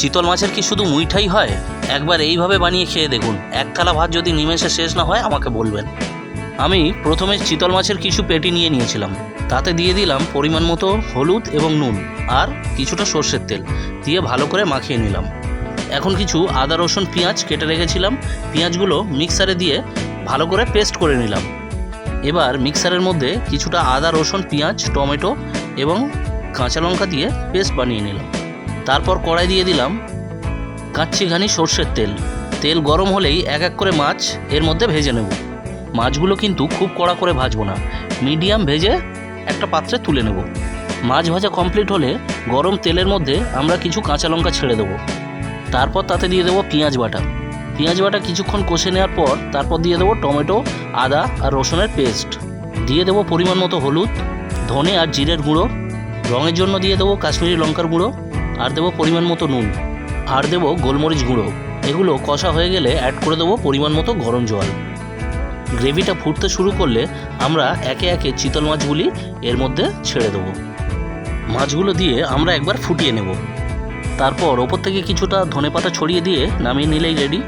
চিতল মাছের কি শুধু মুইঠাই হয়? একবার এইভাবে বানিয়ে খেয়ে দেখুন। এক থালা ভাত যদি নিমেষে শেষ না হয়, আমাকে বলবেন। আমি প্রথমে চিতল মাছের কিছু পেটি নিয়ে নিয়েছিলাম। তাতে দিয়ে দিলাম পরিমাণ মতো হলুদ এবং নুন আর কিছুটা সর্ষের তেল। দিয়ে ভালো করে মাখিয়ে নিলাম। এখন কিছু আদা, রসুন, পেঁয়াজ কেটে রেখেছিলাম। পেঁয়াজগুলো মিক্সারে দিয়ে ভালো করে পেস্ট করে নিলাম। এবার মিক্সারের মধ্যে কিছুটা আদা, রসুন, পেঁয়াজ, টমেটো এবং কাঁচা লঙ্কা দিয়ে পেস্ট বানিয়ে নিলাম। তারপর কড়াই দিয়ে দিলাম কাচ্চি ঘানি সর্ষের তেল। তেল গরম হলেই এক এক করে মাছ এর মধ্যে ভেজে নেব। মাছগুলো কিন্তু খুব কড়া করে ভাজবো না। মিডিয়াম ভেজে একটা পাত্রে তুলে নেব। মাছ ভাজা কমপ্লিট হলে গরম তেলের মধ্যে আমরা কিছু কাঁচা লঙ্কা ছেড়ে দেবো। তারপর তাতে দিয়ে দেবো পেঁয়াজ বাটা। পেঁয়াজ বাটা কিছুক্ষণ কষে নেওয়ার পর তারপর দিয়ে দেবো টমেটো, আদা আর রসুনের পেস্ট। দিয়ে দেবো পরিমাণ মতো হলুদ, ধনে আর জিরের গুঁড়ো। রঙের জন্য দিয়ে দেবো কাশ্মীরি লঙ্কার গুঁড়ো। আর দেবো পরিমাণ মতো নুন। আর দেবো গোলমরিচ গুঁড়ো। এগুলো কষা হয়ে গেলে অ্যাড করে দেবো পরিমাণ মতো গরম জল। গ্রেভিটা ফুটতে শুরু করলে আমরা একে একে চিতল মাছগুলি এর মধ্যে ছেড়ে দেবো। মাছগুলো দিয়ে আমরা একবার ফুটিয়ে নেব। তারপর ওপর থেকে কিছুটা ধনেপাতা ছড়িয়ে দিয়ে নামিয়ে নিলেই রেডি